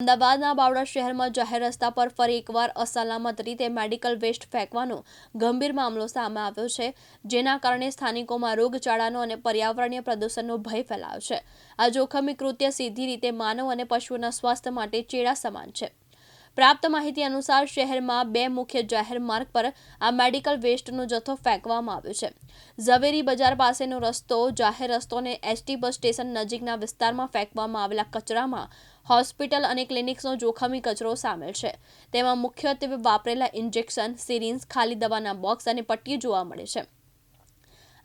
અમદાવાદના બાવળા શહેરમાં જાહેર રસ્તા પર ફરી એકવાર અસલામત રીતે મેડિકલ વેસ્ટ ફેંકવાનો ગંભીર મામલો સામે આવ્યો છે, જેના કારણે સ્થાનિકોમાં રોગચાળાનો અને પર્યાવરણીય પ્રદૂષણનો ભય ફેલાયો છે. આ જોખમી કૃત્ય સીધી રીતે માનવ અને પશુઓના સ્વાસ્થ્ય માટે ચેડા સમાન છે. પ્રાપ્ત માહિતી અનુસાર શહેરમાં બે મુખ્ય જાહેર માર્ગ પર આ મેડિકલ વેસ્ટનો જથ્થો ફેંકવામાં આવ્યો છે. ઝવેરી બજાર પાસેનો રસ્તો જાહેર રસ્તોને એસટી બસ સ્ટેશન નજીકના વિસ્તારમાં ફેંકવામાં આવેલા કચરામાં હોસ્પિટલ અને ક્લિનિક્સનો જોખમી કચરો સામેલ છે. તેમાં મુખ્યત્વે વાપરેલા ઇન્જેક્શન સિરિન્જ ખાલી દવાના બોક્સ અને પટ્ટી જોવા મળે છે.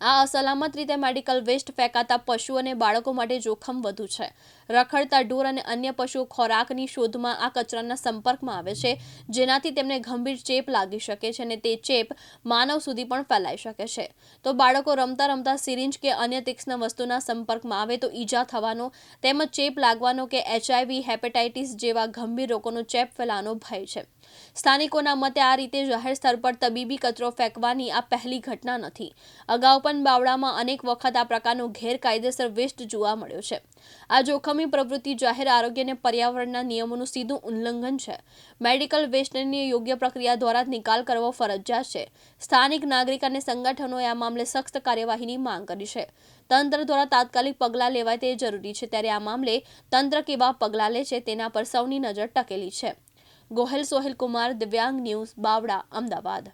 આ અસલામત રીતે મેડિકલ વેસ્ટ ફેંકાતા પશુ અને બાળકો માટે જોખમ વધુ છે. રખડતા ઢોર અને અન્ય પશુઓ ખોરાકની શોધમાં આ કચરાના સંપર્કમાં આવે છે, જેનાથી તેમને ગંભીર ચેપ લાગી શકે છે અને તે ચેપ માનવ સુધી પણ ફેલાઈ શકે છે. તો બાળકો રમતા રમતા સિરિંજ કે અન્ય તીક્ષ્ણ વસ્તુના સંપર્કમાં આવે તો ઈજા થવાનો, તેમજ ચેપ લાગવાનો કે એચઆઈવી હેપેટાઇટિસ જેવા ગંભીર રોગોનો ચેપ ફેલાવાનો ભય છે. સ્થાનિકોના મતે આ રીતે જાહેર સ્થળ પર તબીબી કચરો ફેંકવાની આ પહેલી ઘટના નથી. અગાઉ પણ બાવળામાં અનેક વખત આ પ્રકારનો ગેરકાયદેસર વેસ્ટ જોવા મળ્યો છે. આ જોખમી પ્રવૃત્તિ જાહેર આરોગ્ય અને પર્યાવરણના નિયમોનું સીધું ઉલ્લંઘન છે. મેડિકલ વેસ્ટની યોગ્ય પ્રક્રિયા દ્વારા નિકાલ કરવો ફરજિયાત છે. સ્થાનિક નાગરિક અને સંગઠનોએ આ મામલે સખ્ત કાર્યવાહીની માંગ કરી છે. તંત્ર દ્વારા તાત્કાલિક પગલાં લેવાય તે જરૂરી છે ત્યારે આ મામલે તંત્ર કેવા પગલાં લે છે તેના પર સૌની નજર ટકેલી છે. ગોહેલ સોહેલ કુમાર દિવ્યાંગ ન્યૂઝ બાવડા અમદાવાદ.